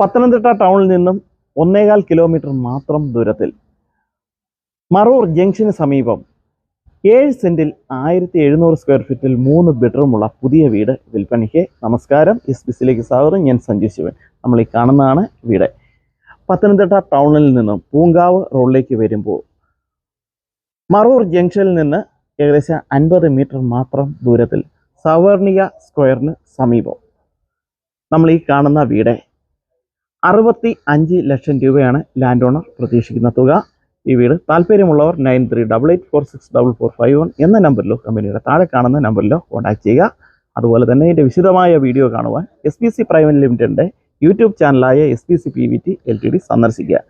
പത്തനംതിട്ട ടൗണിൽ നിന്നും ഒന്നേകാൽ കിലോമീറ്റർ മാത്രം ദൂരത്തിൽ മറൂർ ജംഗ്ഷന് സമീപം ഏഴ് സെന്റിൽ ആയിരത്തി എഴുന്നൂറ് സ്ക്വയർ ഫീറ്റിൽ മൂന്ന് ബെഡ്റൂമുള്ള പുതിയ വീട് വിൽപ്പനയ്ക്ക് നമസ്കാരം. എസ് ബിസിലേക്ക് സ്വാഗതം. ഞാൻ സഞ്ജു ശിവൻ. നമ്മൾ ഈ കാണുന്നതാണ് വീട്. പത്തനംതിട്ട ടൗണിൽ നിന്നും പൂങ്കാവ് റോഡിലേക്ക് വരുമ്പോൾ മറൂർ ജംഗ്ഷനിൽ നിന്ന് ഏകദേശം അൻപത് മീറ്റർ മാത്രം ദൂരത്തിൽ സവർണിക സ്ക്വയറിന് സമീപം നമ്മൾ ഈ കാണുന്ന വീട് അറുപത്തി അഞ്ച് ലക്ഷം രൂപയാണ് ലാൻഡ് ഓണർ പ്രതീക്ഷിക്കുന്ന തുക. ഈ വീട് താല്പര്യമുള്ളവർ nine three double eight four six double four five one എന്ന നമ്പറിലോ കമ്പനിയുടെ താഴെ കാണുന്ന നമ്പറിലോ കോൺടാക്ട് ചെയ്യുക. അതുപോലെ തന്നെ ഇതിന്റെ വിശദമായ വീഡിയോ കാണുവാൻ എസ് പി സി പ്രൈവറ്റ് ലിമിറ്റഡിന്റെ YouTube ചാനലായ S P C P V T L T D സന്ദർശിക്കുക.